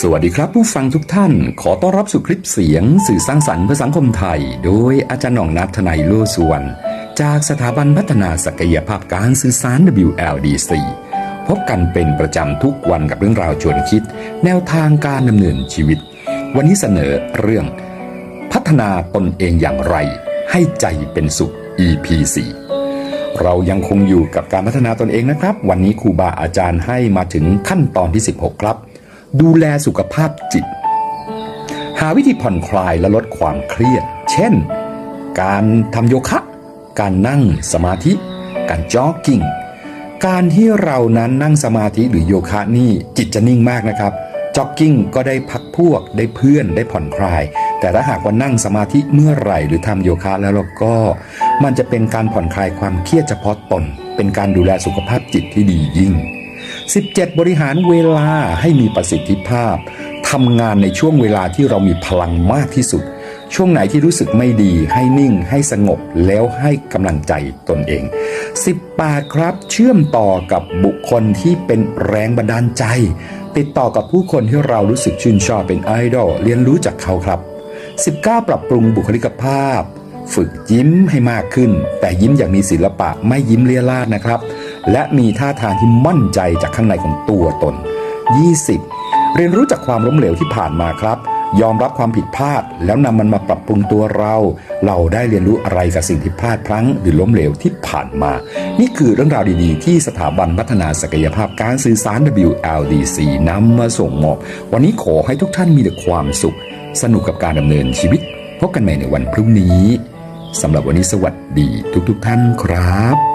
สวัสดีครับผู้ฟังทุกท่าน ขอต้อนรับสู่คลิปเสียง สื่อสร้างสรรค์เพื่อสังคมไทย โดยอาจารย์หน่องนัทนายโลสวน จากสถาบันพัฒนาศักยภาพการสื่อสาร WLDC พบกันเป็นประจำทุกวันกับเรื่องราวชวนคิด แนวทางการดำเนินชีวิต วันนี้เสนอเรื่อง พัฒนาตนเองอย่างไร ให้ใจเป็นสุข EP 4เรายังคงอยู่กับการพัฒนาตนเองนะครับ วันนี้ครูบาอาจารย์ให้มาถึงขั้นตอนที่ 16 ครับ ดูแลสุขภาพจิต หาวิธีผ่อนคลายและลดความเครียด เช่น การทำโยคะ การนั่งสมาธิ การจ็อกกิ้ง การที่เรานั้นนั่งสมาธิหรือโยคะนี่จิตจะนิ่งมากนะครับจ็อกกิ้งก็ได้พักพวกได้เพื่อนได้ผ่อนคลาย แต่ถ้าหากว่านั่งสมาธิเมื่อไหร่หรือทำโยคะแล้วเราก็ มันจะเป็นการผ่อนคลายความเครียดเฉพาะตน เป็นการดูแลสุขภาพจิตที่ดียิ่ง 17 บริหารเวลาให้มีประสิทธิภาพทำงานในช่วงเวลาที่เรามีพลังมากที่สุด ช่วงไหนที่รู้สึกไม่ดี ให้นิ่ง ให้สงบแล้วให้กำลังใจตนเอง 18 ครับ เชื่อมต่อกับบุคคลที่เป็นแรงบันดาลใจ ติดต่อกับผู้คนที่เรารู้สึกชื่นชอบเป็นไอดอลเรียนรู้จากเขาครับ 19 ปรับปรุงบุคลิกภาพ ฝึกยิ้มให้มากขึ้น แต่ยิ้มอย่างมีศิลปะไม่ยิ้มเลียราดนะครับ และมีท่าทางที่มั่นใจจากข้างในของตัวตน 20. เรียนรู้จากความล้มเหลวที่ผ่านมาครับ ยอมรับความผิดพลาด แล้วนำมันมาปรับปรุงตัวเรา เราได้เรียนรู้อะไรกับสิ่งที่พลาดพลั้ง หรือล้มเหลวที่ผ่านมา นี่คือเรื่องราวดีๆ ที่สถาบันพัฒนาศักยภาพการสื่อสาร WLDC นำมาส่งมอบ วันนี้ขอให้ทุกท่านมีแต่ความสุข สนุกกับการดำเนินชีวิต พบกันใหม่ในวันพรุ่งนี้สำหรับวันนี้สวัสดีทุกๆทท่านครับ